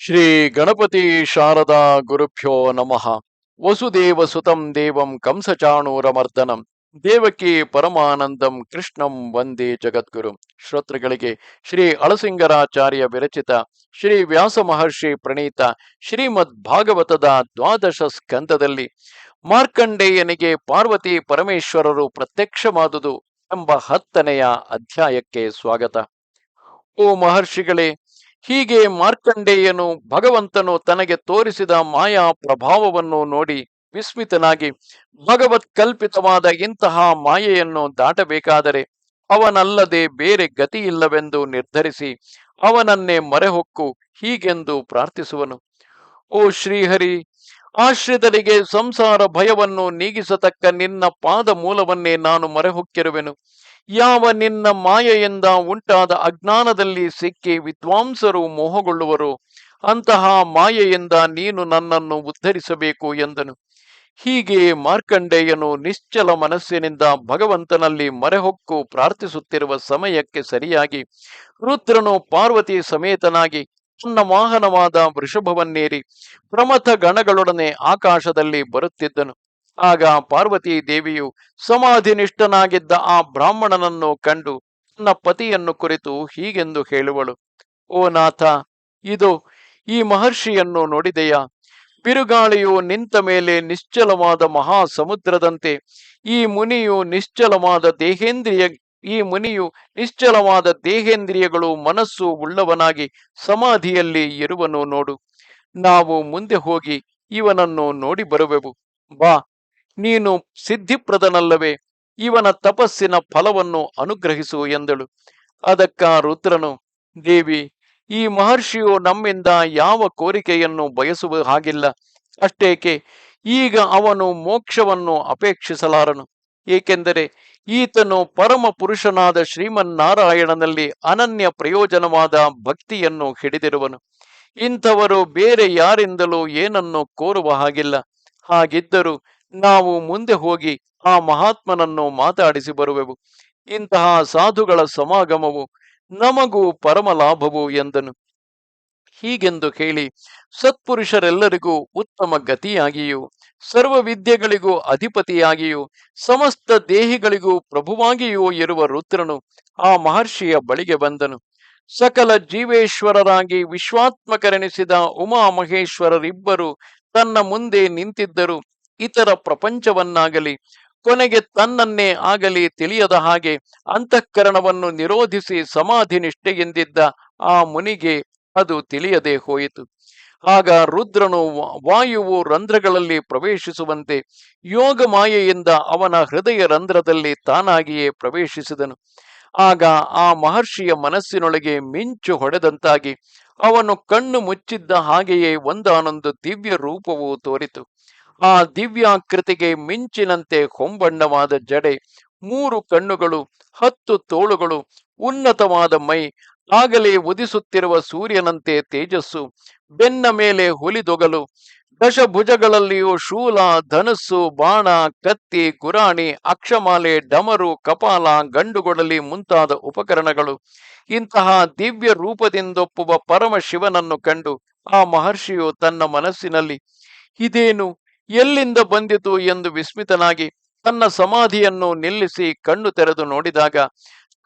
ಶ್ರೀ ಗಣಪತಿ ಶಾರದಾ ಗುರುಭ್ಯೋ ನಮಃ. ವಸುದೇವ ಸುತಂ ದೇವಂ ಕಂಸಚಾಣೂರಮರ್ದನಂ. ದೇವಕಿ ಪರಮಾನಂದಂ ಕೃಷ್ಣಂ ವಂದೇ ಜಗದ್ಗುರು. ಶ್ರೋತೃಗಳಿಗೆ ಶ್ರೀ ಅಳಸಿಂಗರಾಚಾರ್ಯ ವಿರಚಿತ, ಶ್ರೀ ವ್ಯಾಸ ಮಹರ್ಷಿ ಪ್ರಣೀತ, ಶ್ರೀಮದ್ ಭಾಗವತದ ದ್ವಾದಶ ಸ್ಕಂದದಲ್ಲಿ ಮಾರ್ಕಂಡೇಯನಿಗೆ ಪಾರ್ವತಿ ಪರಮೇಶ್ವರರು ಪ್ರತ್ಯಕ್ಷವಾದುದು ಎಂಬ ಹತ್ತನೆಯ ಅಧ್ಯಾಯಕ್ಕೆ ಸ್ವಾಗತ. ಓ ಮಹರ್ಷಿಗಳೇ ಹೀಗೆ ಮಾರ್ಕಂಡೇಯನು ಭಗವಂತನು ತನಗೆ ತೋರಿಸಿದ ಮಾಯಾ ಪ್ರಭಾವವನ್ನು ನೋಡಿ ವಿಸ್ಮಿತನಾಗಿ, ಭಗವತ್ ಕಲ್ಪಿತವಾದ ಇಂತಹ ಮಾಯೆಯನ್ನು ದಾಟಬೇಕಾದರೆ ಅವನಲ್ಲದೆ ಬೇರೆ ಗತಿಯಿಲ್ಲವೆಂದು ನಿರ್ಧರಿಸಿ ಅವನನ್ನೇ ಮರೆಹೊಕ್ಕು, ಹೀಗೆಂದು ಪ್ರಾರ್ಥಿಸುವನು. ಓ ಶ್ರೀಹರಿ, ಆಶ್ರಿತರಿಗೆ ಸಂಸಾರ ಭಯವನ್ನು ನೀಗಿಸತಕ್ಕ ನಿನ್ನ ಪಾದ ಮೂಲವನ್ನೇ ನಾನು ಮರೆಹೊಕ್ಕಿರುವೆನು. ಯಾವ ನಿನ್ನ ಮಾಯೆಯಿಂದ ಉಂಟಾದ ಅಜ್ಞಾನದಲ್ಲಿ ಸಿಕ್ಕಿ ವಿದ್ವಾಂಸರು ಮೋಹಗೊಳ್ಳುವರು, ಅಂತಹ ಮಾಯೆಯಿಂದ ನೀನು ನನ್ನನ್ನು ಉದ್ಧರಿಸಬೇಕು ಎಂದನು. ಹೀಗೆ ಮಾರ್ಕಂಡೇಯನು ನಿಶ್ಚಲ ಮನಸ್ಸಿನಿಂದ ಭಗವಂತನಲ್ಲಿ ಮರೆಹೊಕ್ಕು ಪ್ರಾರ್ಥಿಸುತ್ತಿರುವ ಸಮಯಕ್ಕೆ ಸರಿಯಾಗಿ ರುದ್ರನು ಪಾರ್ವತಿ ಸಮೇತನಾಗಿ ತನ್ನ ವಾಹನವಾದ ವೃಷಭವನ್ನೇರಿ ಪ್ರಮಥ ಗಣಗಳೊಡನೆ ಆಕಾಶದಲ್ಲಿ ಬರುತ್ತಿದ್ದನು. ಆಗ ಪಾರ್ವತಿ ದೇವಿಯು ಸಮಾಧಿನಿಷ್ಠನಾಗಿದ್ದ ಆ ಬ್ರಾಹ್ಮಣನನ್ನು ಕಂಡು ತನ್ನ ಪತಿಯನ್ನು ಕುರಿತು ಹೀಗೆಂದು ಹೇಳುವಳು, ಓ ನಾಥ, ಇದು ಈ ಮಹರ್ಷಿಯನ್ನು ನೋಡಿದೆಯಾ? ಬಿರುಗಾಳಿಯು ನಿಂತ ಮೇಲೆ ನಿಶ್ಚಲವಾದ ಮಹಾ ಸಮುದ್ರದಂತೆ ಈ ಮುನಿಯು ನಿಶ್ಚಲವಾದ ದೇಹೇಂದ್ರಿಯ, ಈ ಮುನಿಯು ನಿಶ್ಚಲವಾದ ದೇಹೇಂದ್ರಿಯಗಳು ಮನಸ್ಸು ಉಳ್ಳವನಾಗಿ ಸಮಾಧಿಯಲ್ಲಿ ಇರುವನು ನೋಡು, ನಾವು ಮುಂದೆ ಹೋಗಿ ಇವನನ್ನು ನೋಡಿ ಬರುವೆವು. ಬಾ ನೀನು ಸಿದ್ಧಿಪ್ರದನಲ್ಲವೇ? ಇವನ ತಪಸ್ಸಿನ ಫಲವನ್ನು ಅನುಗ್ರಹಿಸು ಎಂದಳು. ಅದಕ್ಕ ರುದ್ರನು, ದೇವಿ, ಈ ಮಹರ್ಷಿಯು ನಮ್ಮಿಂದ ಯಾವ ಕೋರಿಕೆಯನ್ನು ಬಯಸುವ ಹಾಗಿಲ್ಲ. ಅಷ್ಟೇಕೆ, ಈಗ ಅವನು ಮೋಕ್ಷವನ್ನು ಅಪೇಕ್ಷಿಸಲಾರನು. ಏಕೆಂದರೆ ಈತನು ಪರಮ ಪುರುಷನಾದ ಶ್ರೀಮನ್ನಾರಾಯಣನಲ್ಲಿ ಅನನ್ಯ ಪ್ರಯೋಜನವಾದ ಭಕ್ತಿಯನ್ನು ಹಿಡಿದಿರುವನು. ಇಂಥವರು ಬೇರೆ ಯಾರಿಂದಲೂ ಏನನ್ನು ಕೋರುವ ಹಾಗಿಲ್ಲ. ಹಾಗಿದ್ದರೂ ನಾವು ಮುಂದೆ ಹೋಗಿ ಆ ಮಹಾತ್ಮನನ್ನು ಮಾತಾಡಿಸಿ ಬರುವೆವು. ಇಂತಹ ಸಾಧುಗಳ ಸಮಾಗಮವು ನಮಗೂ ಪರಮ ಲಾಭವು ಎಂದನು. ಹೀಗೆಂದು ಹೇಳಿ ಸತ್ಪುರುಷರೆಲ್ಲರಿಗೂ ಉತ್ತಮ ಗತಿಯಾಗಿಯೂ, ಸರ್ವ ವಿದ್ಯೆಗಳಿಗೂ ಅಧಿಪತಿಯಾಗಿಯೂ, ಸಮಸ್ತ ದೇಹಿಗಳಿಗೂ ಪ್ರಭುವಾಗಿಯೂ ಇರುವ ರುದ್ರನು ಆ ಮಹರ್ಷಿಯ ಬಳಿಗೆ ಬಂದನು. ಸಕಲ ಜೀವೇಶ್ವರರಾಗಿ ವಿಶ್ವಾತ್ಮಕರೆನಿಸಿದ ಉಮಾ ಮಹೇಶ್ವರರಿಬ್ಬರು ತನ್ನ ಮುಂದೆ ನಿಂತಿದ್ದರು. ಇತರ ಪ್ರಪಂಚವನ್ನಾಗಲಿ, ಕೊನೆಗೆ ತನ್ನನ್ನೇ ಆಗಲಿ ತಿಳಿಯದ ಹಾಗೆ ಅಂತಃಕರಣವನ್ನು ನಿರೋಧಿಸಿ ಸಮಾಧಿ ನಿಷ್ಠೆಯಿಂದಿದ್ದ ಆ ಮುನಿಗೆ ಅದು ತಿಳಿಯದೆ ಹೋಯಿತು. ಆಗ ರುದ್ರನು ವಾಯುವು ರಂಧ್ರಗಳಲ್ಲಿ ಪ್ರವೇಶಿಸುವಂತೆ ಯೋಗ ಮಾಯೆಯಿಂದ ಅವನ ಹೃದಯ ರಂಧ್ರದಲ್ಲಿ ತಾನಾಗಿಯೇ ಪ್ರವೇಶಿಸಿದನು. ಆಗ ಆ ಮಹರ್ಷಿಯ ಮನಸ್ಸಿನೊಳಗೆ ಮಿಂಚು ಹೊಡೆದಂತಾಗಿ ಅವನು ಕಣ್ಣು ಮುಚ್ಚಿದ್ದ ಹಾಗೆಯೇ ಒಂದಾನೊಂದು ದಿವ್ಯ ರೂಪವು ತೋರಿತು. ಆ ದಿವ್ಯಾಕೃತಿಗೆ ಮಿಂಚಿನಂತೆ ಹೊಂಬಣ್ಣವಾದ ಜಡೆ, ಮೂರು ಕಣ್ಣುಗಳು, ಹತ್ತು ತೋಳುಗಳು, ಉನ್ನತವಾದ ಮೈ, ಆಗಲೇ ಉದಿಸುತ್ತಿರುವ ಸೂರ್ಯನಂತೆ ತೇಜಸ್ಸು, ಬೆನ್ನ ಮೇಲೆ ಹುಲಿದೊಗಲು, ದಶಭುಜಗಳಲ್ಲಿಯೂ ಶೂಲ, ಧನಸ್ಸು, ಬಾಣ, ಕತ್ತಿ, ಗುರಾಣಿ, ಅಕ್ಷಮಾಲೆ, ಡಮರು, ಕಪಾಲ, ಗಂಡುಗೊಡಲಿ ಮುಂತಾದ ಉಪಕರಣಗಳು. ಇಂತಹ ದಿವ್ಯ ರೂಪದಿಂದೊಪ್ಪುವ ಪರಮ ಶಿವನನ್ನು ಕಂಡು ಆ ಮಹರ್ಷಿಯು ತನ್ನ ಮನಸ್ಸಿನಲ್ಲಿ, ಇದೇನು? ಎಲ್ಲಿಂದ ಬಂದಿತು ಎಂದು ವಿಸ್ಮಿತನಾಗಿ ತನ್ನ ಸಮಾಧಿಯನ್ನು ನಿಲ್ಲಿಸಿ ಕಣ್ಣು ತೆರೆದು ನೋಡಿದಾಗ,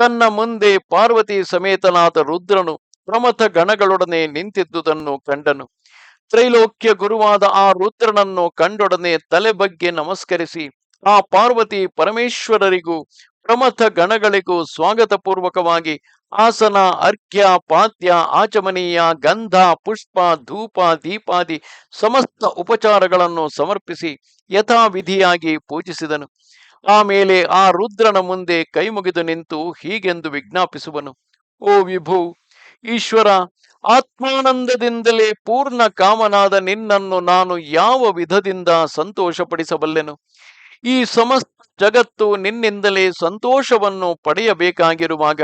ತನ್ನ ಮುಂದೆ ಪಾರ್ವತಿ ಸಮೇತನಾದ ರುದ್ರನು ಪ್ರಮಥ ಗಣಗಳೊಡನೆ ನಿಂತಿದ್ದುದನ್ನು ಕಂಡನು. ತ್ರೈಲೋಕ್ಯ ಗುರುವಾದ ಆ ರುದ್ರನನ್ನು ಕಂಡೊಡನೆ ತಲೆ ಬಗ್ಗೆ ನಮಸ್ಕರಿಸಿ, ಆ ಪಾರ್ವತಿ ಪರಮೇಶ್ವರರಿಗೂ ಪ್ರಮಥ ಗಣಗಳಿಗೂ ಸ್ವಾಗತ ಪೂರ್ವಕವಾಗಿ ಆಸನ, ಅರ್ಘ್ಯ ಪಾತ್ಯ ಆಚಮನೀಯ, ಗಂಧ, ಪುಷ್ಪ, ಧೂಪ, ದೀಪಾದಿ ಸಮಸ್ತ ಉಪಚಾರಗಳನ್ನು ಸಮರ್ಪಿಸಿ ಯಥಾವಿಧಿಯಾಗಿ ಪೂಜಿಸಿದನು. ಆಮೇಲೆ ಆ ರುದ್ರನ ಮುಂದೆ ಕೈಮುಗಿದು ನಿಂತು ಹೀಗೆಂದು ವಿಜ್ಞಾಪಿಸುವನು. ಓ ವಿಭು, ಈಶ್ವರ, ಆತ್ಮಾನಂದದಿಂದಲೇ ಪೂರ್ಣ ಕಾಮನಾದ ನಿನ್ನನ್ನು ನಾನು ಯಾವ ವಿಧದಿಂದ ಸಂತೋಷಪಡಿಸಬಲ್ಲೆನು? ಈ ಸಮಸ್ತ ಜಗತ್ತು ನಿನ್ನಿಂದಲೇ ಸಂತೋಷವನ್ನು ಪಡೆಯಬೇಕಾಗಿರುವಾಗ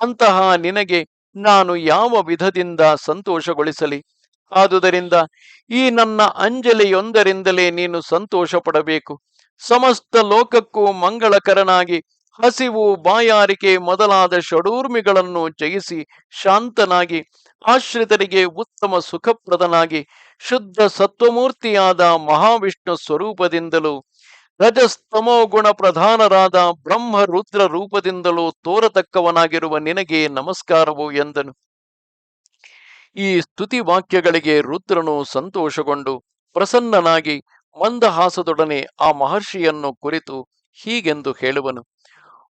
ಅಂತಹ ನಿನಗೆ ನಾನು ಯಾವ ವಿಧದಿಂದ ಸಂತೋಷಗೊಳಿಸಲಿ? ಆದುದರಿಂದ ಈ ನನ್ನ ಅಂಜಲಿಯೊಂದರಿಂದಲೇ ನೀನು ಸಂತೋಷ ಪಡಬೇಕು ಸಮಸ್ತ ಲೋಕಕ್ಕೂ ಮಂಗಳಕರನಾಗಿ ಹಸಿವು, ಬಾಯಾರಿಕೆ ಮೊದಲಾದ ಷಡೂರ್ಮಿಗಳನ್ನು ಜಯಿಸಿ ಶಾಂತನಾಗಿ, ಆಶ್ರಿತರಿಗೆ ಉತ್ತಮ ಸುಖಪ್ರದನಾಗಿ, ಶುದ್ಧ ಸತ್ವಮೂರ್ತಿಯಾದ ಮಹಾವಿಷ್ಣು ಸ್ವರೂಪದಿಂದಲೂ ರಜಸ್ತಮೋ ಗುಣ ಪ್ರಧಾನರಾದ ಬ್ರಹ್ಮ ರುದ್ರ ರೂಪದಿಂದಲೂ ತೋರತಕ್ಕವನಾಗಿರುವ ನಿನಗೆ ನಮಸ್ಕಾರವು ಎಂದನು. ಈ ಸ್ತುತಿ ವಾಕ್ಯಗಳಿಗೆ ರುದ್ರನು ಸಂತೋಷಗೊಂಡು ಪ್ರಸನ್ನನಾಗಿ ಮಂದಹಾಸದೊಡನೆ ಆ ಮಹರ್ಷಿಯನ್ನು ಕುರಿತು ಹೀಗೆಂದು ಹೇಳುವನು.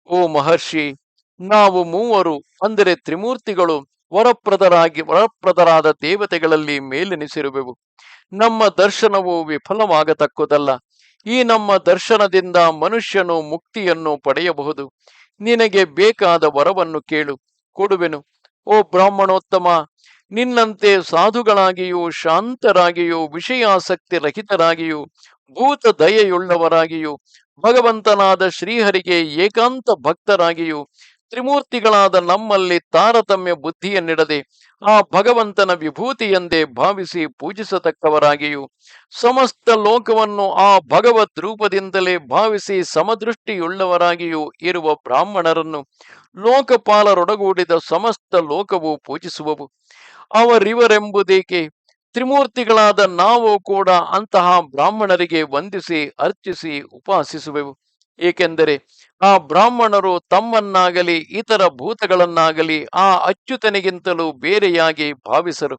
ಓ ಮಹರ್ಷಿ, ನಾವು ಮೂವರು, ಅಂದರೆ ತ್ರಿಮೂರ್ತಿಗಳು, ವರಪ್ರದರಾಗಿ, ವರಪ್ರದರಾದ ದೇವತೆಗಳಲ್ಲಿ ಮೇಲೆನಿಸಿರುವೆವು. ನಮ್ಮ ದರ್ಶನವು ವಿಫಲವಾಗತಕ್ಕುದಲ್ಲ. ಈ ನಮ್ಮ ದರ್ಶನದಿಂದ ಮನುಷ್ಯನು ಮುಕ್ತಿಯನ್ನು ಪಡೆಯಬಹುದು. ನಿನಗೆ ಬೇಕಾದ ವರವನ್ನು ಕೇಳು, ಕೊಡುವೆನು. ಓ ಬ್ರಾಹ್ಮಣೋತ್ತಮ, ನಿನ್ನಂತೆ ಸಾಧುಗಳಾಗಿಯೂ ಶಾಂತರಾಗಿಯೂ ವಿಷಯಾಸಕ್ತಿ ರಹಿತರಾಗಿಯೂ ಭೂತ ದಯೆಯುಳ್ಳವರಾಗಿಯೂ ಭಗವಂತನಾದ ಶ್ರೀಹರಿಗೆ ಏಕಾಂತ ಭಕ್ತರಾಗಿಯೂ ತ್ರಿಮೂರ್ತಿಗಳಾದ ನಮ್ಮಲ್ಲಿ ತಾರತಮ್ಯ ಬುದ್ಧಿಯನ್ನಿಡದೆ ಆ ಭಗವಂತನ ವಿಭೂತಿಯೆಂದೇ ಭಾವಿಸಿ ಪೂಜಿಸತಕ್ಕವರಾಗಿಯೂ ಸಮಸ್ತ ಲೋಕವನ್ನು ಆ ಭಗವದ್ ರೂಪದಿಂದಲೇ ಭಾವಿಸಿ ಸಮದೃಷ್ಟಿಯುಳ್ಳವರಾಗಿಯೂ ಇರುವ ಬ್ರಾಹ್ಮಣರನ್ನು ಲೋಕಪಾಲರೊಡಗೂಡಿದ ಸಮಸ್ತ ಲೋಕವು ಪೂಜಿಸುವವು. ಅವರಿವರೆಂಬುದೇಕೆ ತ್ರಿಮೂರ್ತಿಗಳಾದ ನಾವು ಕೂಡ ಅಂತಹ ಬ್ರಾಹ್ಮಣರಿಗೆ ವಂದಿಸಿ ಅರ್ಚಿಸಿ ಉಪಾಸಿಸುವೆವು. ಏಕೆಂದರೆ ಆ ಬ್ರಾಹ್ಮಣರು ತಮ್ಮನ್ನಾಗಲಿ ಇತರ ಭೂತಗಳನ್ನಾಗಲಿ ಆ ಅಚ್ಯುತನಿಗಿಂತಲೂ ಬೇರೆಯಾಗಿ ಭಾವಿಸರು.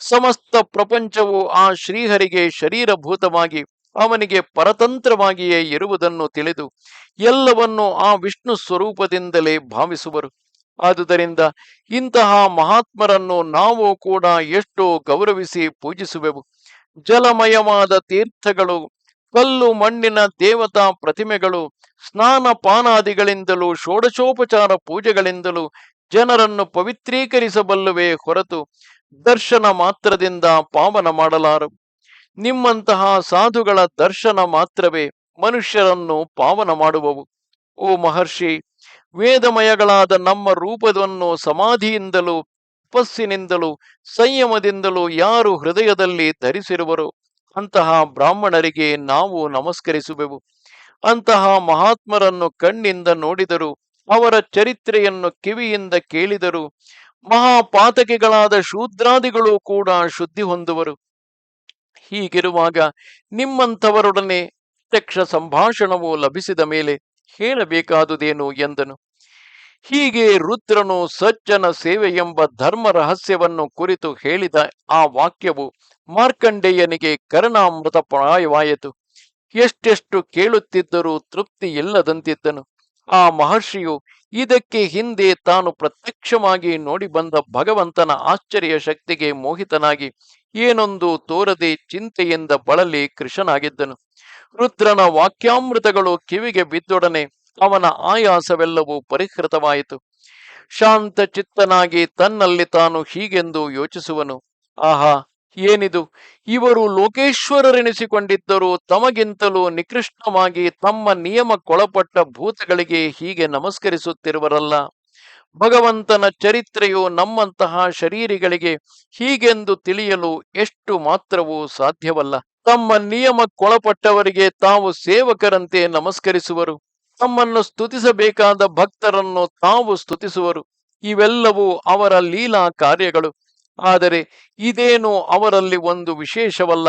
ಸಮಸ್ತ ಪ್ರಪಂಚವು ಆ ಶ್ರೀಹರಿಗೆ ಶರೀರಭೂತವಾಗಿ ಅವನಿಗೆ ಪರತಂತ್ರವಾಗಿಯೇ ಇರುವುದನ್ನು ತಿಳಿದು ಎಲ್ಲವನ್ನು ಆ ವಿಷ್ಣು ಸ್ವರೂಪದಿಂದಲೇ ಭಾವಿಸುವರು. ಆದುದರಿಂದ ಇಂತಹ ಮಹಾತ್ಮರನ್ನು ನಾವು ಕೂಡ ಎಷ್ಟೋ ಗೌರವಿಸಿ ಪೂಜಿಸುವೆವು. ಜಲಮಯವಾದ ತೀರ್ಥಗಳು ಕಲ್ಲು ಮಣ್ಣಿನ ದೇವತಾ ಪ್ರತಿಮೆಗಳು, ಸ್ನಾನ ಪಾನಾದಿಗಳಿಂದಲೂ, ಷೋಡಶೋಪಚಾರ ಪೂಜೆಗಳಿಂದಲೂ ಜನರನ್ನು ಪವಿತ್ರೀಕರಿಸಬಲ್ಲವೇ ಹೊರತು ದರ್ಶನ ಮಾತ್ರದಿಂದ ಪಾವನ ಮಾಡಲಾರು. ನಿಮ್ಮಂತಹ ಸಾಧುಗಳ ದರ್ಶನ ಮಾತ್ರವೇ ಮನುಷ್ಯರನ್ನು ಪಾವನ ಮಾಡುವವು. ಓ ಮಹರ್ಷಿ, ವೇದಮಯಗಳಾದ ನಮ್ಮ ರೂಪವನ್ನು ಸಮಾಧಿಯಿಂದಲೂ ತಪಸ್ಸಿನಿಂದಲೂ ಸಂಯಮದಿಂದಲೂ ಯಾರು ಹೃದಯದಲ್ಲಿ ಧರಿಸಿರುವರೋ? ಅಂತಹ ಬ್ರಾಹ್ಮಣರಿಗೆ ನಾವು ನಮಸ್ಕರಿಸುವೆವು. ಅಂತಹ ಮಹಾತ್ಮರನ್ನು ಕಣ್ಣಿಂದ ನೋಡಿದರು, ಅವರ ಚರಿತ್ರೆಯನ್ನು ಕಿವಿಯಿಂದ ಕೇಳಿದರು. ಮಹಾಪಾತಕಿಗಳಾದ ಶೂದ್ರಾದಿಗಳು ಕೂಡ ಶುದ್ಧಿ ಹೊಂದುವರು. ಹೀಗಿರುವಾಗ ನಿಮ್ಮಂಥವರೊಡನೆ ಪ್ರತ್ಯಕ್ಷ ಸಂಭಾಷಣವು ಲಭಿಸಿದ ಮೇಲೆ ಹೇಳಬೇಕಾದುದೇನು ಎಂದನು. ಹೀಗೆ ರುದ್ರನು ಸಜ್ಜನ ಸೇವೆ ಎಂಬ ಧರ್ಮ ರಹಸ್ಯವನ್ನು ಕುರಿತು ಹೇಳಿದ ಆ ವಾಕ್ಯವು ಮಾರ್ಕಂಡೇಯನಿಗೆ ಕರ್ಣಾಮೃತ ಪ್ರಾಯವಾಯಿತು. ಎಷ್ಟೆಷ್ಟು ಕೇಳುತ್ತಿದ್ದರೂ ತೃಪ್ತಿ ಇಲ್ಲದಂತಿದ್ದನು. ಆ ಮಹರ್ಷಿಯು ಇದಕ್ಕೆ ಹಿಂದೆ ತಾನು ಪ್ರತ್ಯಕ್ಷವಾಗಿ ನೋಡಿ ಬಂದ ಭಗವಂತನ ಆಶ್ಚರ್ಯ ಶಕ್ತಿಗೆ ಮೋಹಿತನಾಗಿ ಏನೊಂದು ತೋರದೆ ಚಿಂತೆಯಿಂದ ಬಳಲಿ ಕೃಶನಾಗಿದ್ದನು ರುದ್ರನ ವಾಕ್ಯಾಮೃತಗಳು ಕಿವಿಗೆ ಬಿದ್ದೊಡನೆ ಅವನ ಆಯಾಸವೆಲ್ಲವೂ ಪರಿಹೃತವಾಯಿತು. ಶಾಂತ ಚಿತ್ತನಾಗಿ ತನ್ನಲ್ಲಿ ತಾನು ಹೀಗೆಂದು ಯೋಚಿಸುವನು, ಆಹಾ, ಏನಿದು? ಇವರು ಲೋಕೇಶ್ವರರೆನಿಸಿಕೊಂಡಿದ್ದರೂ ತಮಗಿಂತಲೂ ನಿಕೃಷ್ಟವಾಗಿ ತಮ್ಮ ನಿಯಮಕ್ಕೊಳಪಟ್ಟ ಭೂತಗಳಿಗೆ ಹೀಗೆ ನಮಸ್ಕರಿಸುತ್ತಿರುವರಲ್ಲ. ಭಗವಂತನ ಚರಿತ್ರೆಯು ನಮ್ಮಂತಹ ಶರೀರಿಗಳಿಗೆ ಹೀಗೆಂದು ತಿಳಿಯಲು ಎಷ್ಟು ಮಾತ್ರವೂ ಸಾಧ್ಯವಲ್ಲ. ತಮ್ಮ ನಿಯಮಕ್ಕೊಳಪಟ್ಟವರಿಗೆ ತಾವು ಸೇವಕರಂತೆ ನಮಸ್ಕರಿಸುವರು. ತಮ್ಮನ್ನು ಸ್ತುತಿಸಬೇಕಾದ ಭಕ್ತರನ್ನು ತಾವು ಸ್ತುತಿಸುವರು. ಇವೆಲ್ಲವೂ ಅವರ ಲೀಲಾ ಕಾರ್ಯಗಳು. ಆದರೆ ಇದೇನು ಅವರಲ್ಲಿ ಒಂದು ವಿಶೇಷವಲ್ಲ.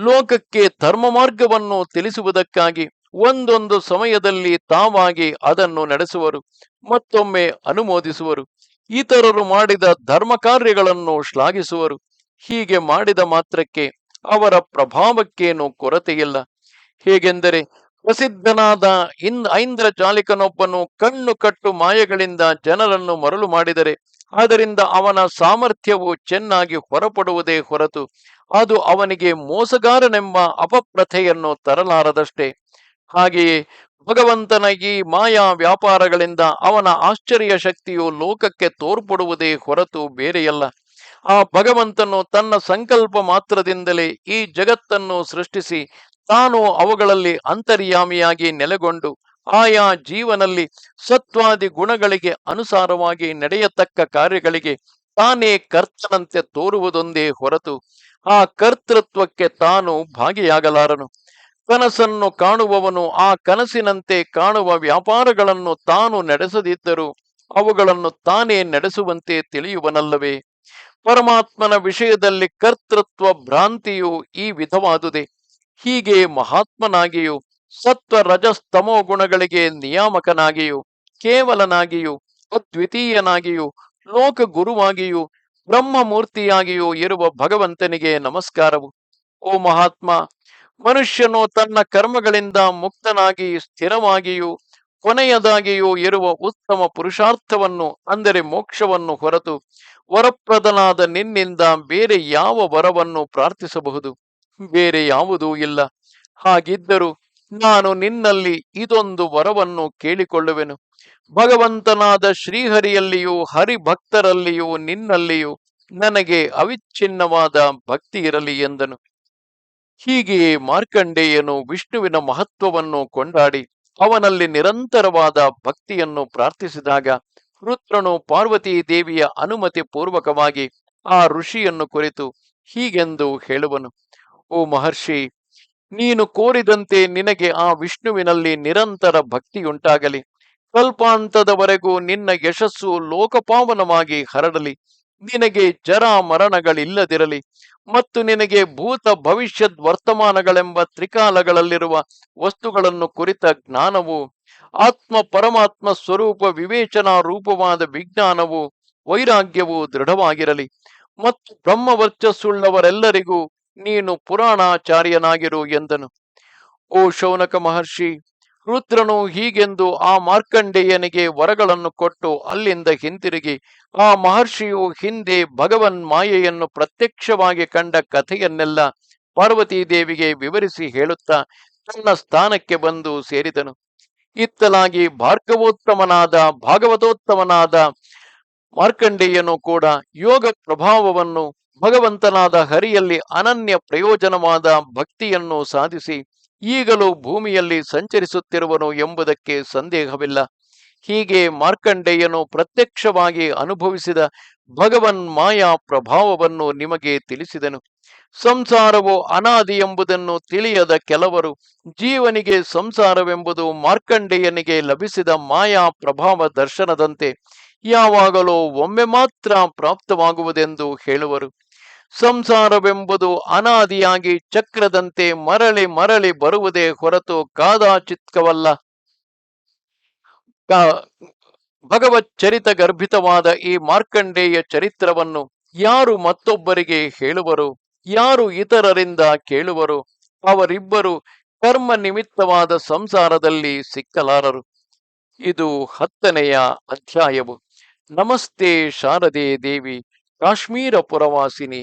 ಲೋಕಕ್ಕೆ ಧರ್ಮ ಮಾರ್ಗವನ್ನು ತಿಳಿಸುವುದಕ್ಕಾಗಿ ಒಂದೊಂದು ಸಮಯದಲ್ಲಿ ತಾವಾಗಿ ಅದನ್ನು ನಡೆಸುವರು, ಮತ್ತೊಮ್ಮೆ ಅನುಮೋದಿಸುವರು. ಇತರರು ಮಾಡಿದ ಧರ್ಮ ಕಾರ್ಯಗಳನ್ನು ಶ್ಲಾಘಿಸುವರು. ಹೀಗೆ ಮಾಡಿದ ಮಾತ್ರಕ್ಕೆ ಅವರ ಪ್ರಭಾವಕ್ಕೇನು ಕೊರತೆಯಿಲ್ಲ. ಹೇಗೆಂದರೆ ಪ್ರಸಿದ್ಧನಾದ ಇನ್ ಐಂದ್ರ ಚಾಲಿಕನೊಬ್ಬನು ಕಣ್ಣು ಕಟ್ಟು ಮಾಯಗಳಿಂದ ಜನರನ್ನು ಮರಳು ಮಾಡಿದರೆ, ಆದ್ದರಿಂದ ಅವನ ಸಾಮರ್ಥ್ಯವು ಚೆನ್ನಾಗಿ ಹೊರಪಡುವುದೇ ಹೊರತು, ಅದು ಅವನಿಗೆ ಮೋಸಗಾರನೆಂಬ ಅಪಪ್ರಥೆಯನ್ನು ತರಲಾರದಷ್ಟೇ. ಹಾಗೆಯೇ ಭಗವಂತನ ಈ ಮಾಯಾ ವ್ಯಾಪಾರಗಳಿಂದ ಅವನ ಆಶ್ಚರ್ಯ ಶಕ್ತಿಯು ಲೋಕಕ್ಕೆ ತೋರ್ಪಡುವುದೇ ಹೊರತು ಬೇರೆಯಲ್ಲ. ಆ ಭಗವಂತನು ತನ್ನ ಸಂಕಲ್ಪ ಮಾತ್ರದಿಂದಲೇ ಈ ಜಗತ್ತನ್ನು ಸೃಷ್ಟಿಸಿ ತಾನು ಅವುಗಳಲ್ಲಿ ಅಂತರ್ಯಾಮಿಯಾಗಿ ನೆಲೆಗೊಂಡು ಆಯಾ ಜೀವನಲ್ಲಿ ಸತ್ವಾದಿ ಗುಣಗಳಿಗೆ ಅನುಸಾರವಾಗಿ ನಡೆಯತಕ್ಕ ಕಾರ್ಯಗಳಿಗೆ ತಾನೇ ಕರ್ತನಂತೆ ತೋರುವುದೊಂದೇ ಹೊರತು ಆ ಕರ್ತೃತ್ವಕ್ಕೆ ತಾನು ಭಾಗಿಯಾಗಲಾರನು. ಕನಸನ್ನು ಕಾಣುವವನು ಆ ಕನಸಿನಂತೆ ಕಾಣುವ ವ್ಯಾಪಾರಗಳನ್ನು ತಾನು ನಡೆಸದಿದ್ದರೂ ಅವುಗಳನ್ನು ತಾನೇ ನಡೆಸುವಂತೆ ತಿಳಿಯುವನಲ್ಲವೇ. ಪರಮಾತ್ಮನ ವಿಷಯದಲ್ಲಿ ಕರ್ತೃತ್ವ ಭ್ರಾಂತಿಯು ಈ ವಿಧವಾದುದೇ. ಹೀಗೆ ಮಹಾತ್ಮನಾಗಿಯೂ, ಸತ್ವ ರಜಸ್ತಮೋ ಗುಣಗಳಿಗೆ ನಿಯಾಮಕನಾಗಿಯೂ, ಕೇವಲನಾಗಿಯೂ, ಅದ್ವಿತೀಯನಾಗಿಯೂ ಲೋಕ ಗುರುವಾಗಿಯೂ ಬ್ರಹ್ಮಮೂರ್ತಿಯಾಗಿಯೂ ಇರುವ ಭಗವಂತನಿಗೆ ನಮಸ್ಕಾರವು. ಓ ಮಹಾತ್ಮ, ಮನುಷ್ಯನು ತನ್ನ ಕರ್ಮಗಳಿಂದ ಮುಕ್ತನಾಗಿ ಸ್ಥಿರವಾಗಿಯೂ, ಕೊನೆಯದಾಗಿಯೂ ಇರುವ ಉತ್ತಮ ಪುರುಷಾರ್ಥವನ್ನು, ಅಂದರೆ ಮೋಕ್ಷವನ್ನು ಹೊರತು ವರಪ್ರದನಾದ ನಿನ್ನಿಂದ ಬೇರೆ ಯಾವ ವರವನ್ನು ಪ್ರಾರ್ಥಿಸಬಹುದು? ಬೇರೆ ಯಾವುದೂ ಇಲ್ಲ. ಹಾಗಿದ್ದರೂ ನಾನು ನಿನ್ನಲ್ಲಿ ಇದೊಂದು ವರವನ್ನು ಕೇಳಿಕೊಳ್ಳುವೆನು. ಭಗವಂತನಾದ ಶ್ರೀಹರಿಯಲ್ಲಿಯೂ ಹರಿಭಕ್ತರಲ್ಲಿಯೂ ನಿನ್ನಲ್ಲಿಯೂ ನನಗೆ ಅವಿಚ್ಛಿನ್ನವಾದ ಭಕ್ತಿ ಇರಲಿ ಎಂದನು. ಹೀಗೆಯೇ ಮಾರ್ಕಂಡೇಯನು ವಿಷ್ಣುವಿನ ಮಹತ್ವವನ್ನು ಕೊಂಡಾಡಿ ಅವನಲ್ಲಿ ನಿರಂತರವಾದ ಭಕ್ತಿಯನ್ನು ಪ್ರಾರ್ಥಿಸಿದಾಗ ರುದ್ರನು ಪಾರ್ವತಿ ದೇವಿಯ ಅನುಮತಿ ಪೂರ್ವಕವಾಗಿ ಆ ಋಷಿಯನ್ನು ಕುರಿತು ಹೀಗೆಂದು ಹೇಳುವನು. ಓ ಮಹರ್ಷಿ, ನೀನು ಕೋರಿದಂತೆ ನಿನಗೆ ಆ ವಿಷ್ಣುವಿನಲ್ಲಿ ನಿರಂತರ ಭಕ್ತಿಯುಂಟಾಗಲಿ. ಕಲ್ಪಾಂತದವರೆಗೂ ನಿನ್ನ ಯಶಸ್ಸು ಲೋಕಪಾವನವಾಗಿ ಹರಡಲಿ. ನಿನಗೆ ಜರ ಮರಣಗಳಿಲ್ಲದಿರಲಿ ಮತ್ತು ನಿನಗೆ ಭೂತ ಭವಿಷ್ಯದ್ ವರ್ತಮಾನಗಳೆಂಬ ತ್ರಿಕಾಲಗಳಲ್ಲಿರುವ ವಸ್ತುಗಳನ್ನು ಕುರಿತ ಜ್ಞಾನವು, ಆತ್ಮ ಪರಮಾತ್ಮ ಸ್ವರೂಪ ವಿವೇಚನಾ ರೂಪವಾದ ವಿಜ್ಞಾನವು ವೈರಾಗ್ಯವು ದೃಢವಾಗಿರಲಿ ಮತ್ತು ಬ್ರಹ್ಮವರ್ಚಸ್ಸುಳ್ಳವರೆಲ್ಲರಿಗೂ ನೀನು ಪುರಾಣಾಚಾರ್ಯನಾಗಿರು ಎಂದನು. ಓ ಶೌನಕ ಮಹರ್ಷಿ, ರುದ್ರನು ಹೀಗೆಂದು ಆ ಮಾರ್ಕಂಡೇಯನಿಗೆ ವರಗಳನ್ನು ಕೊಟ್ಟು ಅಲ್ಲಿಂದ ಹಿಂತಿರುಗಿ. ಆ ಮಹರ್ಷಿಯು ಹಿಂದೆ ಭಗವನ್ ಮಾಯೆಯನ್ನು ಪ್ರತ್ಯಕ್ಷವಾಗಿ ಕಂಡ ಕಥೆಯನ್ನೆಲ್ಲ ಪಾರ್ವತೀ ದೇವಿಗೆ ವಿವರಿಸಿ ಹೇಳುತ್ತಾ ತನ್ನ ಸ್ಥಾನಕ್ಕೆ ಬಂದು ಸೇರಿದನು. ಇತ್ತಲಾಗಿ ಭಾರ್ಗವೋತ್ತಮನಾದ, ಭಾಗವತೋತ್ತಮನಾದ ಮಾರ್ಕಂಡೇಯನು ಕೂಡ ಯೋಗ ಪ್ರಭಾವವನ್ನು ಭಗವಂತನಾದ ಹರಿಯಲ್ಲಿ ಅನನ್ಯ ಪ್ರಯೋಜನವಾದ ಭಕ್ತಿಯನ್ನು ಸಾಧಿಸಿ ಈಗಲೂ ಭೂಮಿಯಲ್ಲಿ ಸಂಚರಿಸುತ್ತಿರುವನು ಎಂಬುದಕ್ಕೆ ಸಂದೇಹವಿಲ್ಲ. ಹೀಗೆ ಮಾರ್ಕಂಡೇಯನು ಪ್ರತ್ಯಕ್ಷವಾಗಿ ಅನುಭವಿಸಿದ ಭಗವನ್ ಮಾಯಾ ಪ್ರಭಾವವನ್ನು ನಿಮಗೆ ತಿಳಿಸಿದನು. ಸಂಸಾರವು ಅನಾದಿ ಎಂಬುದನ್ನು ತಿಳಿಯದ ಕೆಲವರು ಜೀವನಿಗೆ ಸಂಸಾರವೆಂಬುದು ಮಾರ್ಕಂಡೇಯನಿಗೆ ಲಭಿಸಿದ ಮಾಯಾ ಪ್ರಭಾವ ದರ್ಶನದಂತೆ ಯಾವಾಗಲೂ ಒಮ್ಮೆ ಮಾತ್ರ ಪ್ರಾಪ್ತವಾಗುವುದೆಂದು ಹೇಳುವರು. ಸಂಸಾರವೆಂಬುದು ಅನಾದಿಯಾಗಿ ಚಕ್ರದಂತೆ ಮರಳಿ ಮರಳಿ ಬರುವುದೇ ಹೊರತು ಕಾದಾಚಿತ್ಕವಲ್ಲ. ಭಗವತ್ ಚರಿತ ಗರ್ಭಿತವಾದ ಈ ಮಾರ್ಕಂಡೇಯ ಚರಿತ್ರವನ್ನು ಯಾರು ಮತ್ತೊಬ್ಬರಿಗೆ ಹೇಳುವರು? ಯಾರು ಇತರರಿಂದ ಕೇಳುವರು? ಅವರಿಬ್ಬರು ಕರ್ಮ ನಿಮಿತ್ತವಾದ ಸಂಸಾರದಲ್ಲಿ ಸಿಕ್ಕಲಾರರು. ಇದು ಹತ್ತನೆಯ ಅಧ್ಯಾಯವು. ನಮಸ್ತೆ ಶಾರದೆ ದೇವಿ, ಕಾಶ್ಮೀರ ಪುರವಾಸಿನಿ.